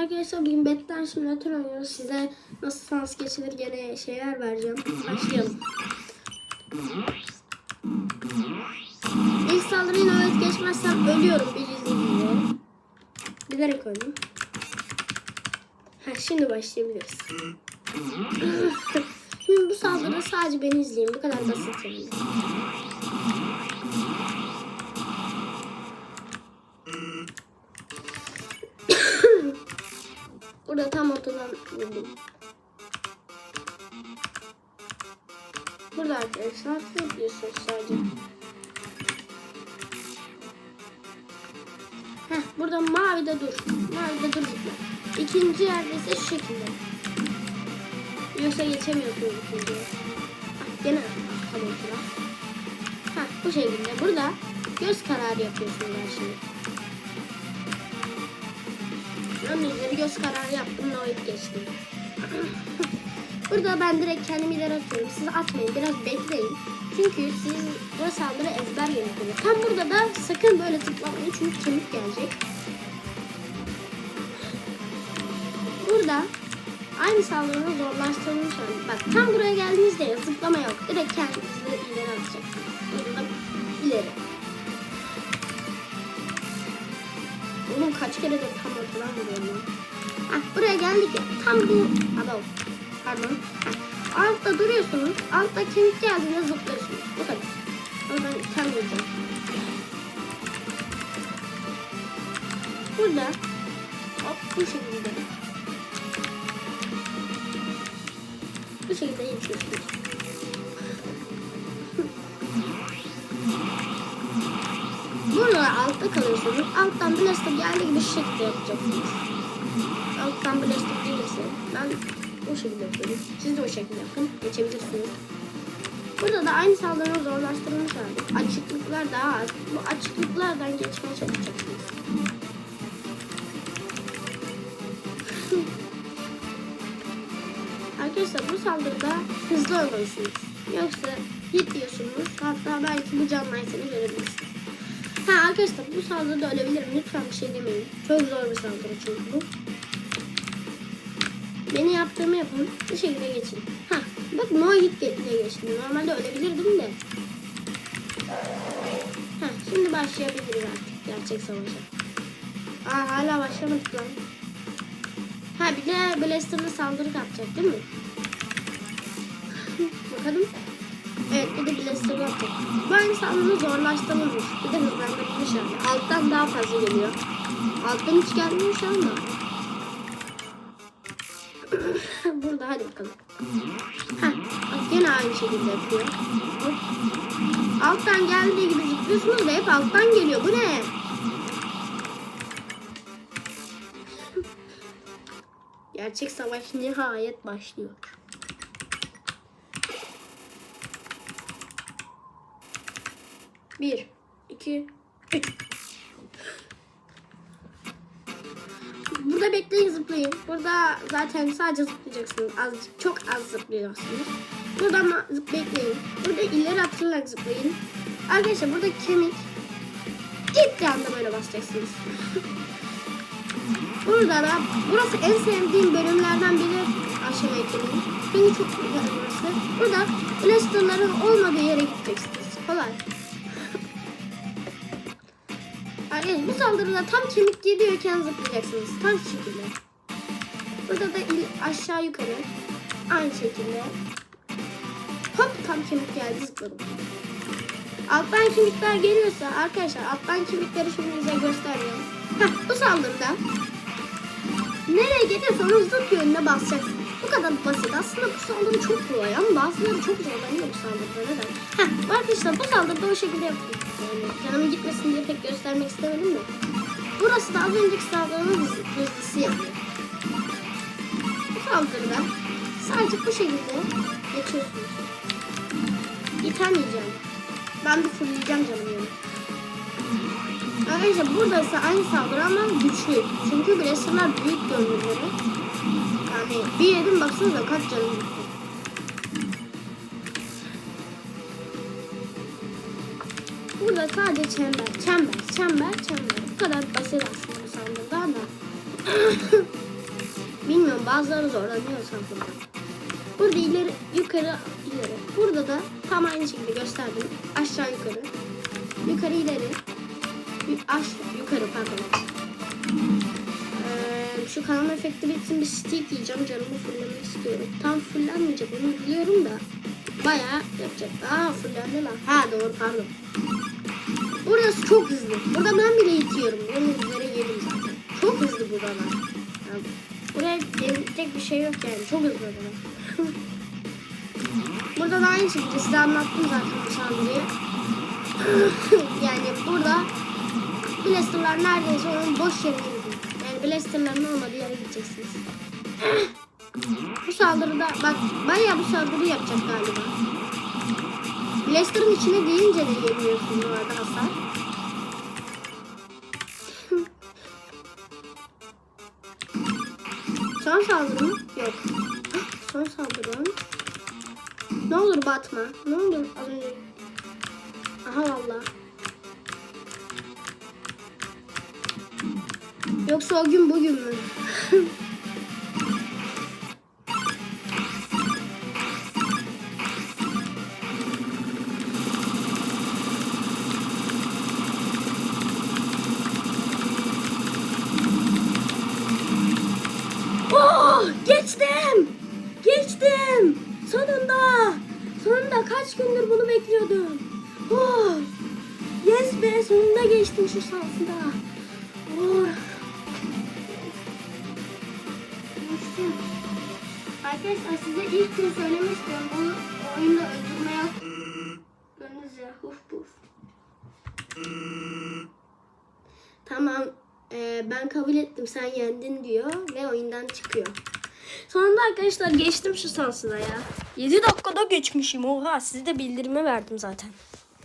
arkadaşlar bugün Betten Simulator oynuyoruz. Size nasıl sans geçilir gene şeyler vereceğim. Başlayalım. İlk saldırıyı nöbet geçmezsem ölüyorum gibi. Bilerek öldüm. Ha, şimdi başlayabiliriz. Şimdi bu saldırıda sadece beni izleyin. Bu kadar basit yani. Burada tam ortadan vurdum. Burada arkadaşlar tıklıyorsunuz sadece. Heh, burada mavide dur. Mavide dur zıpla. İkinci yerde ise şu şekilde. Yoksa geçemiyorsunuz ikinciye. Heh, gene kalıyor sıra. Heh, bu şekilde. Burada göz kararı yapıyorsunuz her Onun üzerine göz kararı yaptım. Noid geçtim. Burada ben direkt kendimi ileri atıyorum. Siz atmayın. Biraz bekleyin. Çünkü siz bu saldırı ezber yönetiyor. Tam burada da sakın böyle tıklamayın. Çünkü kemik gelecek. Burada aynı saldırının zorlaştırılmış hali. Bak tam buraya geldiğinizde zıplama yok. Direkt kendinizi ileri atacaksınız. Burada ileri. Oğlum kaç kere de tam ya. Heh, buraya geldik. Tam bu... Adam. Pardon. Heh, altta duruyorsunuz. Altta kemik geldiğinde zıplıyorsunuz. Bu kadar. Oradan tam vuracağım. Burada hop bu şekilde. Bu şekilde geçiyorsunuz. Altta kalıyorsunuz. Alttan blaster geldiği gibi şu şekilde yapacaksınız. Alttan blaster gelirse ben o şekilde yapıyorum. Siz de o şekilde yapın. Geçebilirsiniz. Burada da aynı saldırının zorlaştırılmış hali. Açıklıklar daha az. Bu açıklıklardan geçmeye çalışacaksınız. Arkadaşlar bu saldırıda hızlı olmalısınız. Yoksa hit diyorsunuz. Hatta belki bu canlıysanız görebilirsiniz. Ha arkadaşlar bu saldırıda ölebilirim. Lütfen bir şey demeyin. Çok zor bir saldırı çünkü bu. Beni yaptığımı yapın. Bu şekilde geçin. Ha bak no hit diye geçtim. Normalde ölebilirdim de. Ha şimdi başlayabiliriz artık gerçek savaşa. Aa hala başlamadık lan. Ha bir de Blaster'la saldırı yapacak değil mi? Bakalım. Evet bir de. Bu aynı saldırı zorlaştırılmış. Bir de hızlandırılmış yani. Alttan daha fazla geliyor. Alttan hiç gelmiyor şu anda. Burada hadi bakalım. Heh, bak yine aynı şekilde yapıyor. Alttan geldiği gibi zıplıyorsunuz da hep alttan geliyor. Bu ne? Gerçek savaş nihayet başlıyor. Bir, iki, üç. Burada bekleyin zıplayın. Burada zaten sadece zıplayacaksınız. Azıcık çok az zıplıyorsunuz. Burada ama bekleyin. Burada ileri atılarak zıplayın. Arkadaşlar burada kemik ciddi anda böyle basacaksınız. Burada da burası en sevdiğim bölümlerden biri aşama ekibinin. Çünkü çok güzel burası. Burada blasterların olmadığı yere gideceksiniz. Kolay. Arkadaşlar bu saldırıda tam kemik geliyorken zıplayacaksınız. Tam şekilde. Burada da il, aşağı yukarı. Aynı şekilde. Hop tam kemik geldi zıpladım. Alttan kemikler geliyorsa arkadaşlar alttan kemikleri şimdi size göstereceğim. Heh, bu saldırıda nereye geliyorsanız zıp yönüne basacaksınız. Bu kadar basit. Aslında bu saldırı çok kolay ama bazıları çok zorlanıyor bu saldırıda. Neden? Heh, arkadaşlar bu saldırıda o şekilde yapıyorum. Yani canımı gitmesin diye pek göstermek istemedim de. Burası da az önceki saldırının hızlı- hızlısı yapıyor. Bu saldırıda sadece bu şekilde geçiyorsunuz. İtemeyeceğim. Ben de fırlayacağım canım yani. Arkadaşlar burada aynı saldırı ama güçlü. Çünkü Blaster'lar büyük gönülleri. Yani bir yerin baksanıza kaç canım gitti. Burada sadece çember, çember, çember, çember. Bu kadar basit aslında bu saldırıda da. Bilmiyorum bazıları zorlanıyor sanırım. Burada ileri yukarı ileri. Burada da tam aynı şekilde gösterdim. Aşağı yukarı. Yukarı ileri. Aşağı yukarı pardon. Ee, şu kanal efekti bitsin bir stick yiyeceğim. Canımı fullemek istiyorum. Tam fullenmeyecek onu biliyorum da. Bayağı yapacak. Aa fullendi lan. Ha doğru pardon. Burası çok hızlı. Burada ben bile itiyorum. Onun üzere yedim zaten. Çok hızlı buralar. Yani buraya gelecek bir şey yok yani. Çok hızlı buralar. burada da aynı şekilde size anlattım zaten bu yani burada Blaster'lar neredeyse onun boş yerine gidiyor. Yani Blaster'ların olmadığı yere gideceksiniz. bu saldırıda bak bayağı bu saldırı yapacak galiba. Blaster'ın içine deyince de yemiyorsun bu arada hasar. Son saldırı mı? Yok. Son saldırı. Ne olur batma. Ne olur az önce. Aha valla. Yoksa o gün bugün mü? Oh, geçtim. Geçtim. Sonunda. Sonunda kaç gündür bunu bekliyordum. Oh. Yes be sonunda geçtim şu sahasında. Oh. Geçtim. Arkadaşlar size ilk gün söylemiştim. Bu oyunda öldürme yok. Gördünüz ya. Huf puf. Tamam ben kabul ettim sen yendin diyor ve oyundan çıkıyor. Sonunda arkadaşlar geçtim şu sansıda ya. 7 dakikada geçmişim oha size de bildirimi verdim zaten.